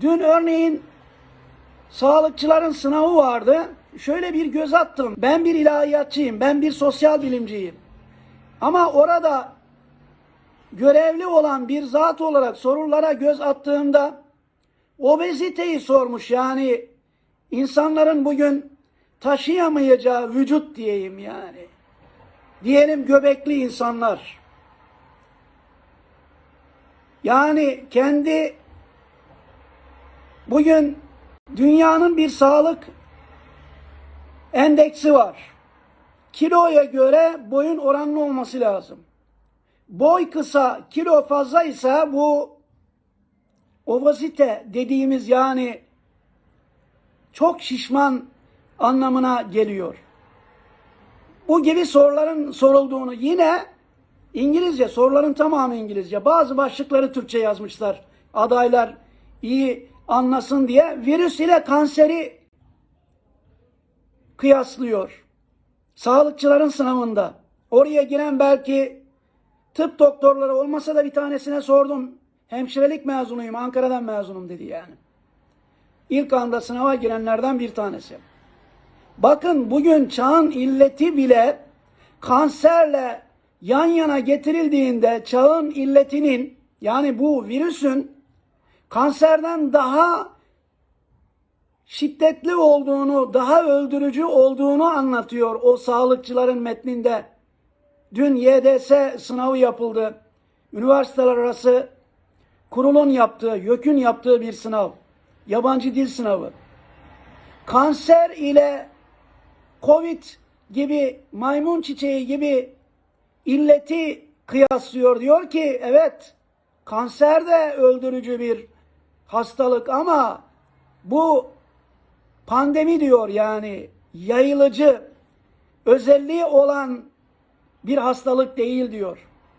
Dün örneğin sağlıkçıların sınavı vardı. Şöyle bir göz attım. Ben bir ilahiyatçıyım, ben bir sosyal bilimciyim. Ama orada görevli olan bir zat olarak sorulara göz attığımda obeziteyi sormuş. Yani insanların bugün taşıyamayacağı vücut diyeyim yani. Diyelim göbekli insanlar. Yani kendi bugün dünyanın bir sağlık endeksi var. Kiloya göre boyun oranlı olması lazım. Boy kısa, kilo fazla ise bu obezite dediğimiz yani çok şişman anlamına geliyor. Bu gibi soruların sorulduğunu yine İngilizce, soruların tamamı İngilizce. Bazı başlıkları Türkçe yazmışlar. Adaylar iyi anlasın diye. Virüs ile kanseri kıyaslıyor. Sağlıkçıların sınavında. Oraya giren belki tıp doktorları olmasa da bir tanesine sordum. Hemşirelik mezunuyum, Ankara'dan mezunum dedi yani. İlk anda sınava girenlerden bir tanesi. Bakın bugün çağın illeti bile kanserle yan yana getirildiğinde çağın illetinin yani bu virüsün kanserden daha şiddetli olduğunu, daha öldürücü olduğunu anlatıyor o sağlıkçıların metninde. Dün YDS sınavı yapıldı. Üniversiteler arası kurulun yaptığı, YÖK'ün yaptığı bir sınav. Yabancı dil sınavı. Kanser ile Covid gibi, maymun çiçeği gibi illeti kıyaslıyor. Diyor ki evet kanser de öldürücü bir hastalık ama bu pandemi diyor yani yayılıcı özelliği olan bir hastalık değil diyor.